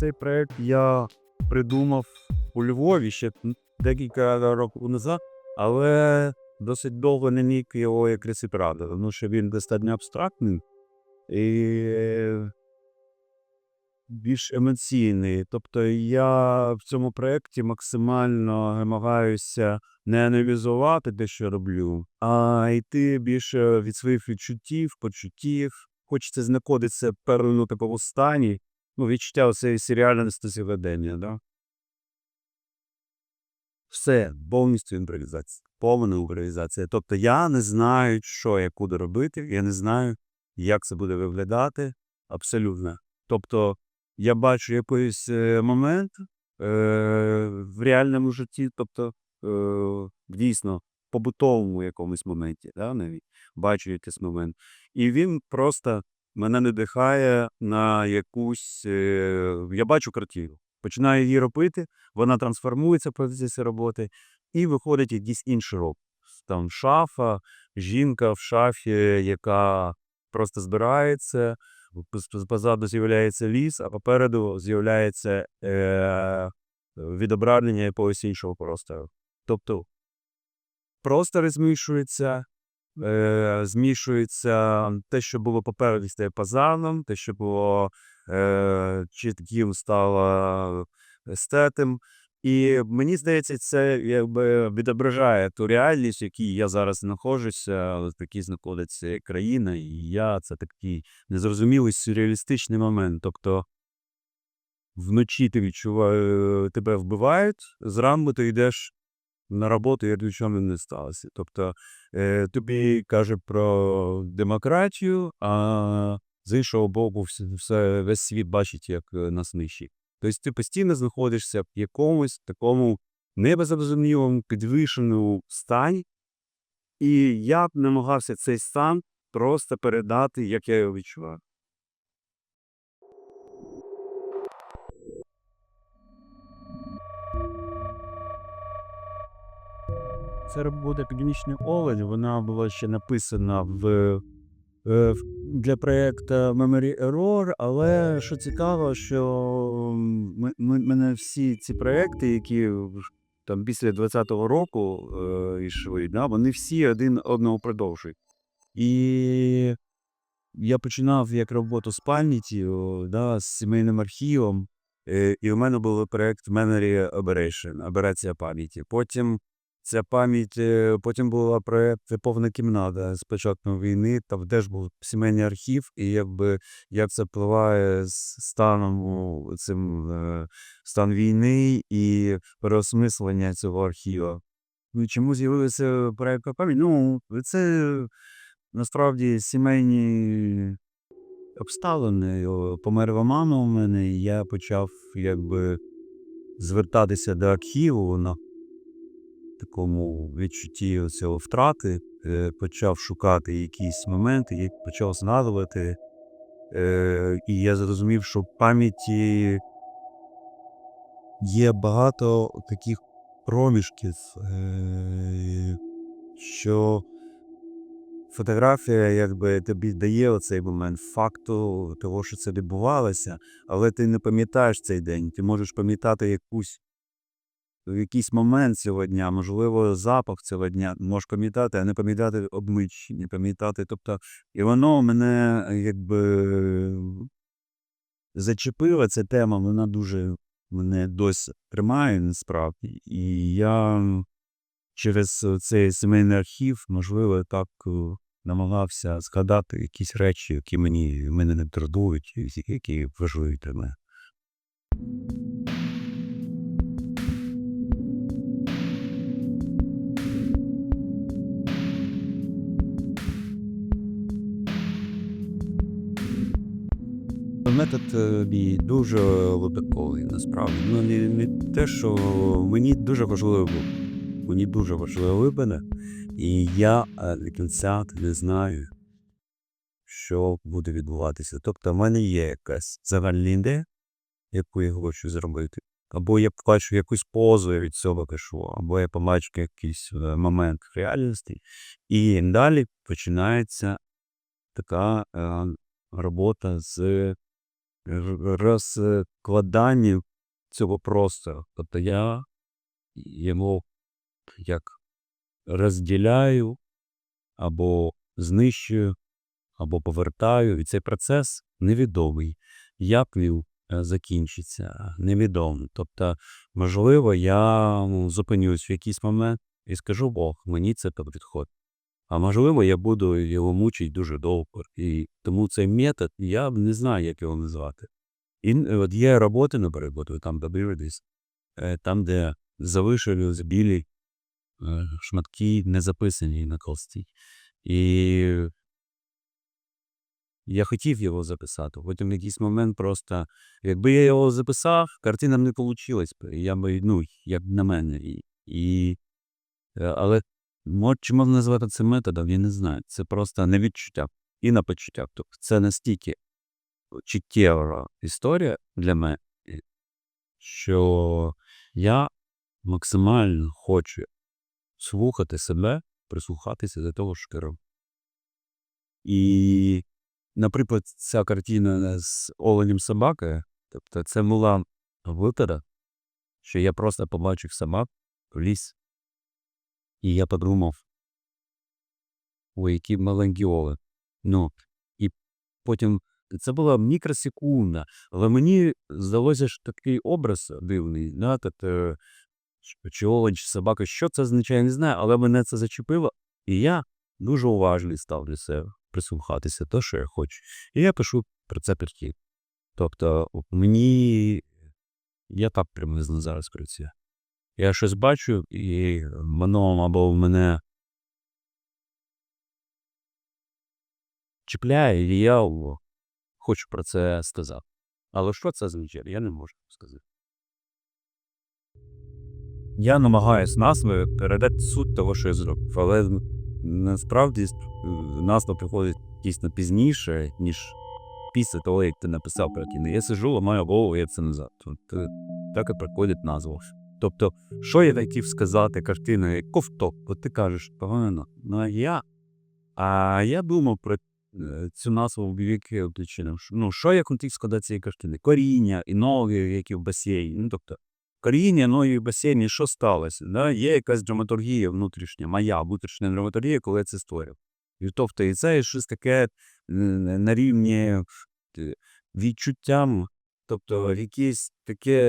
Цей проект я придумав у Львові ще декілька років назад, але досить довго не міг його якось і правда, тому що він достатньо абстрактний і більш емоційний. Тобто я в цьому проєкті максимально намагаюся не аналізувати те, що роблю, а йти більше від своїх відчуттів, почуттів. Хочеться знаходитися в певному такому стані, ну, відчуття цієї серіальності сьогодення, да? Все, повністю імпровізація. Повна імпровізація. Тобто я не знаю, що я куди робити, я не знаю, як це буде виглядати. Абсолютно. Тобто я бачу якийсь е, момент е, в реальному житті, тобто е, дійсно побутовому якомусь моменті, да, навіть бачу якийсь момент. І він просто мене надихає на якусь. Е, я бачу картину. Починаю її робити, вона трансформується в процесі роботи, і виходить якийсь інший роб. Там шафа, жінка в шафі, яка просто збирається, позаду з'являється ліс, а попереду з'являється е- відображення якогось іншого простору. Тобто простори змішуються, е- змішується те, що було попереду, стає позаном, те, що було е- чітким, стало естетим. І мені здається, це якби відображає ту реальність, в якій я зараз знаходжуся, в якій знаходиться країна, і я це такий незрозумілий сюрреалістичний момент. Тобто вночі ти відчуваєш, тебе вбивають, зранку ти йдеш на роботу, як нічого не сталося. Тобто е, тобі каже про демократію, а з іншого боку, вс- все, весь світ бачить, як е, нас нищить. Тобто ти постійно знаходишся в якомусь такому небеззрозумілому, підвищеному стані, і я б намагався цей стан просто передати, як я його відчуваю. Це робота «Північний олень», вона була ще написана в, е, для проєкту Memory Error, але що цікаво, що м- м- мене всі ці проєкти, які там після 20-го року е, йшли, да, вони всі один одного продовжують. І я починав як роботу з пам'яттю, да, з сімейним архівом, е, і у мене був проєкт Memory Operation, операція пам'яті. Потім ця пам'ять, е, потім була проєкт Повна кімната з початком війни, там теж був сімейний архів, і якби як це впливає з станом цим е, стан війни і переосмислення цього архіву. Ну, чому з'явився проєкт пам'ять? Ну, це насправді сімейні обставини. Померла мама у мене, і я почав якби звертатися до архіву такому відчутті цього втрати, е, почав шукати якісь моменти, і почав згадувати. Е, і я зрозумів, що в пам'яті є багато таких проміжків, е, що фотографія якби тобі дає оцей момент факту того, що це відбувалося, але ти не пам'ятаєш цей день. Ти можеш пам'ятати якусь в якийсь момент цього дня, можливо, запах цього дня, можеш пам'ятати, а не пам'ятати обличчя, не пам'ятати. Тобто, і воно мене е, якби зачепила ця тема, вона дуже мене досі тримає насправді. І я через цей сімейний архів, можливо, так е, намагався згадати якісь речі, які мені мене не дратують, які важливі для мене. Метод е, мій дуже випадковий, насправді. Ну, не, не те, що мені дуже важливо, мені дуже важливо вибене, і я е, до кінця не знаю, що буде відбуватися. Тобто, в мене є якась загальна ідея, яку я хочу зробити. Або я бачу якусь позу я від цього пишу, або я побачу якийсь е, момент реальності. І далі починається така е, робота з розкладанні цього простору. Тобто я його як розділяю або знищую, або повертаю. І цей процес невідомий. Як він е, закінчиться, невідомо. Тобто, можливо, я зупинюсь в якийсь момент і скажу Бог, мені це підходить. А можливо, я буду його мучити дуже довго. І тому цей метод, я не знаю, як його назвати. І е, от є роботи, наприклад, там добились, е, там, де залишились білі е, шматки, не записані на колсті. І я хотів його записати. Потім в якийсь момент просто, якби я його записав, картина б не вийшла. Я би, ну, як на мене. І, і, але чи можна назвати це методом, я не знаю. Це просто не відчуття і на почуття. Тобто це настільки чуттєва історія для мене, що я максимально хочу слухати себе, прислухатися до того, що я. І, наприклад, ця картина з оленем собакою, тобто це була випада, що я просто побачив собак в ліс. І я подумав, ой, які маленькі олень. Ну, і потім це була мікросекунда, але мені здалося що такий образ дивний, да, тобто, чи- чи олень, чи собака, що це означає, не знаю, але мене це зачепило, і я дуже уважний себе прислухатися то, що я хочу. І я пишу про це перті. Тобто, мені я так приблизно зараз працюю. Я щось бачу, і воно або в мене чіпляє, і я хочу про це сказати. Але що це означає, я не можу сказати. Я намагаюсь назвою передати суть того, що я зробив. Але насправді назва приходить дійсно пізніше, ніж після того, як ти написав картину. Я сижу, ламаю голову, як це назад. От, е, так і приходить назва. Тобто, що я хотів сказати картиною, ковток, от ти кажеш, погано. Ну а я. А я думав про е, цю назву в які причини. Ну, що я хотів сказати цієї картини? Коріння і ноги, які в басейні. Ну, тобто, коріння, ноги в басейні, що сталося? Да? Є якась драматургія внутрішня, моя внутрішня драматургія, коли я це створив. І тобто, і це щось таке на рівні е, відчуттям, тобто якийсь таке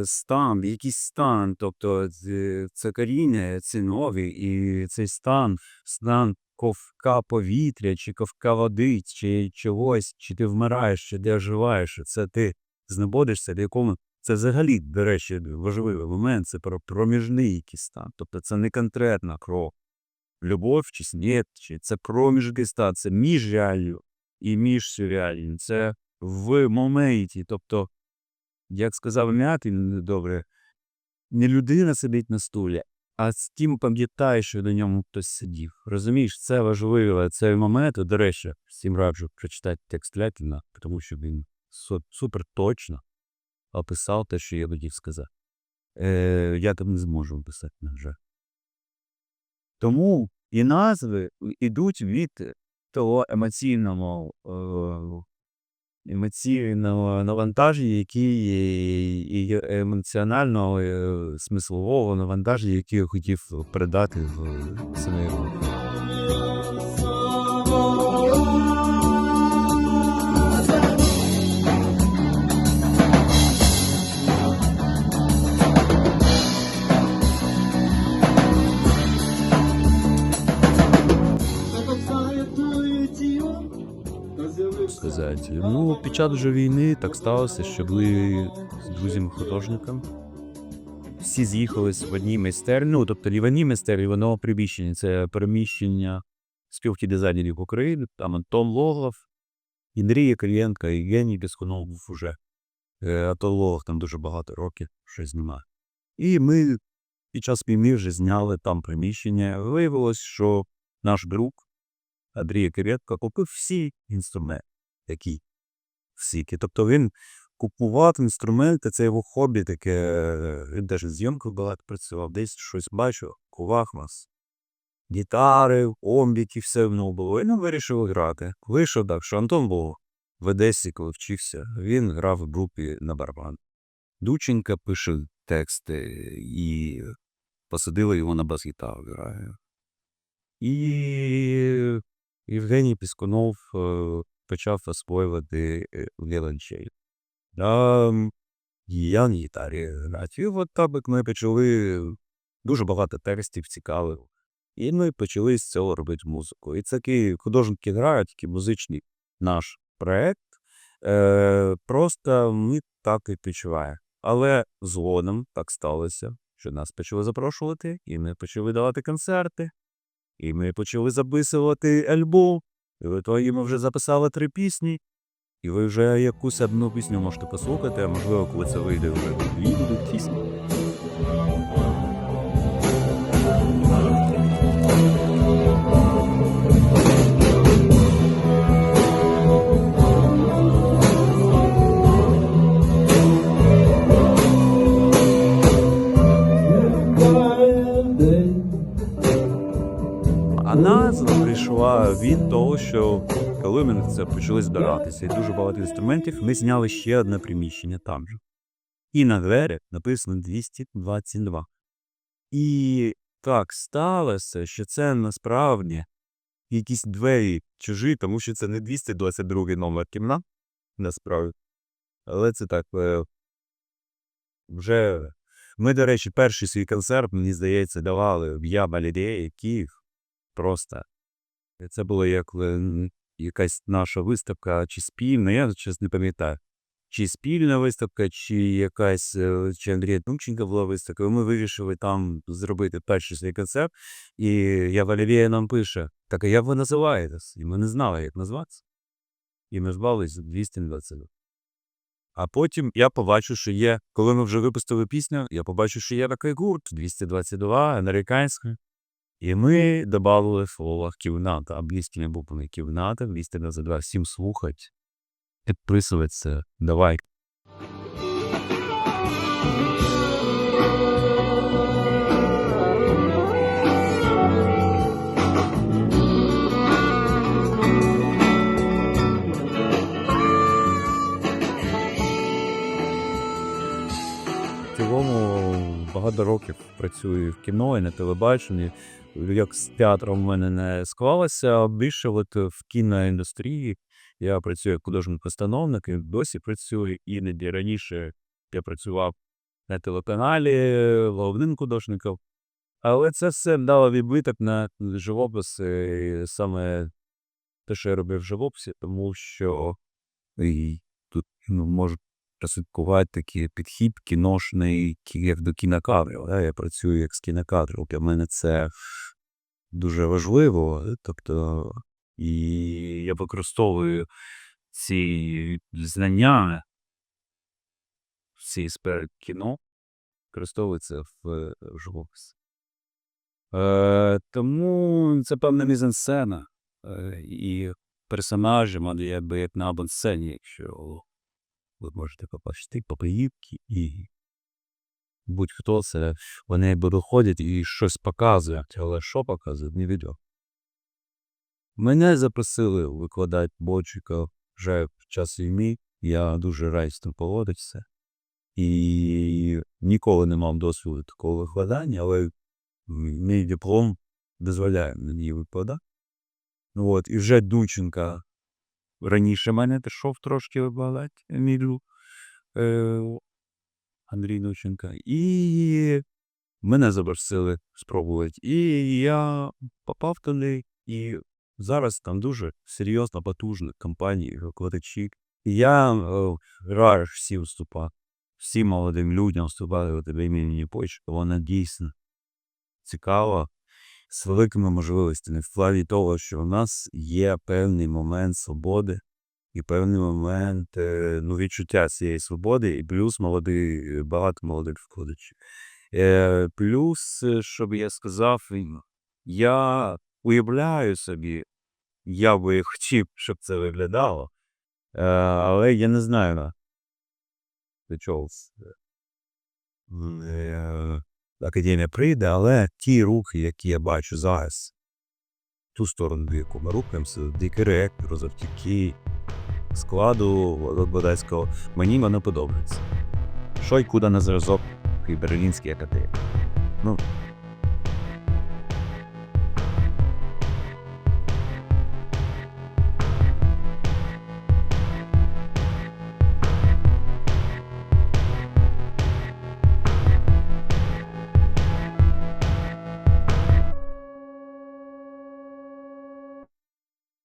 е, стан, якийсь стан, тобто це коріння, це нові, і цей стан, стан ковка повітря, чи ковка води, чи чогось, чи ти вмираєш, чи ти оживаєш, це ти знаходишся в якому. Це взагалі, до речі, важливий момент, це про проміжний якийсь стан. Тобто це не конкретна кров. Любов чи смерть, чи це проміжний стан, це між реальною і між сюрреальним. Це в моменті. Тобто, як сказав Мятин, добре, не людина сидить на стулі, а з тим пам'ятає, що на ньому хтось сидів. Розумієш, це важливо, цей момент. До речі, всім раджу прочитати текст Лятіна, тому що він су- супер точно описав те, що я хотів сказати. Е, я там не зможу описати, на жаль. Тому і назви йдуть від того емоційного, е, емоційного навантаження, які і емоціонального, е, смислового навантаження, які я хотів передати в своїй роботі. Ну, під час вже війни так сталося, що були з друзями-художником. Всі з'їхались в одній майстерні, ну, тобто одній майстерні, в одному приміщенні. Це переміщення спілки дизайнерів України, там Антон Логов, Індрія і Євгеній Біскунов був уже. Е, Антон Логов там дуже багато років щось знімає. І ми під час війни вже зняли там приміщення. Виявилось, що наш друг Андрій Кирєтко купив всі інструменти, які всі. Тобто він купував інструменти, це його хобі таке, е, він теж зйомкою багато працював, десь щось бачив, кував нас. Гітари, омбіки, все в нього було. Він вирішив грати. Вийшов так, що Антон був в Одесі, коли вчився, він грав в групі на барабан. Дученка пише тексти і посадили його на бас-гітару грає. І Євгеній Піскунов е, почав освоювати е, віолончель. А я на гітарі грати. І от так як ми почали дуже багато текстів цікавих. І ми почали з цього робити музику. І це такий художники грають, такий музичний наш проект. Е, просто ми так і відчуваємо. Але згодом так сталося, що нас почали запрошувати, і ми почали давати концерти, і ми почали записувати альбом. І в ітогі ми вже записали три пісні. І ви вже якусь одну пісню можете послухати, а можливо, коли це вийде, вже дві будуть пісні. Що коли ми це почали збиратися, і дуже багато інструментів, ми зняли ще одне приміщення там же. І на двері написано 222. І так сталося, що це насправді якісь двері чужі, тому що це не 222 номер кімнат, насправді. Але це так. е, Вже ми, до речі, перший свій концерт, мені здається, давали в Ябалідеї, Київ. Просто. Це було як е, якась наша виставка, чи спільна, я чесно не пам'ятаю. Чи спільна виставка, чи якась, е, чи Андрія Тумченка була виставка. Ми вирішили там зробити перший свій концерт. І я Валерія нам пише: так а як ви називаєтесь? І ми не знали, як назватися. І ми звались 222. А потім я побачив, що є, коли ми вже випустили пісню, я побачив, що є такий гурт 222, американський. І ми додали слово кімната, англійськими буквами кімната, 222, всім слухать, підписуватися, давай. В цілому багато років працюю в кіно і на телебаченні. Як з театром в мене не склалося, більше от в кіноіндустрії я працюю як художник-постановник і досі працюю. Іноді раніше я працював на телеканалі головним художником. Але це все дало відбиток на живопис, і саме те, що я робив в живописі, тому що і тут ну, можу прослідкувати такий підхід кіношний, як до кінокадрів. Я працюю як з кінокадрів. Для мене це дуже важливо. е, Тобто, і я використовую ці знання в цій сфері кіно, використовую це в, живописі. Е, тому це певна мізансцена. Е, і персонажі, мене якби як на авансцені, якщо ви можете побачити попоївки і будь-хто це, вони якби виходять і щось показують, але що показують, невідомо. Мене запросили викладати бочика вже в час війни. Я дуже радий з тим поводився. І ніколи не мав досвіду такого викладання, але мій диплом дозволяє мені викладати. Ну от, і вже Дученка раніше мене пішов трошки викладати, мій е, Андрій Дученка. І мене запросили спробувати. І я попав туди, і зараз там дуже серйозна, потужна компанія, викладачі. Я е, рад всім вступати, всім молодим людям вступати у тебе імені почта. Вона дійсно цікава, з великими можливостями в плані того, що в нас є певний момент свободи і певний момент е, ну, відчуття цієї свободи, і плюс молодий, багато молодих викладачів. Е, плюс, е, щоб я сказав, я уявляю собі, я би хотів, щоб це виглядало, е, але я не знаю, до е, академія прийде, але ті рухи, які я бачу зараз, ту сторону, в яку ми рухаємося, дикий ректор, завдяки складу Одеського. Мені воно подобається. Що й куди на зразок і Берлінській академії. Ну,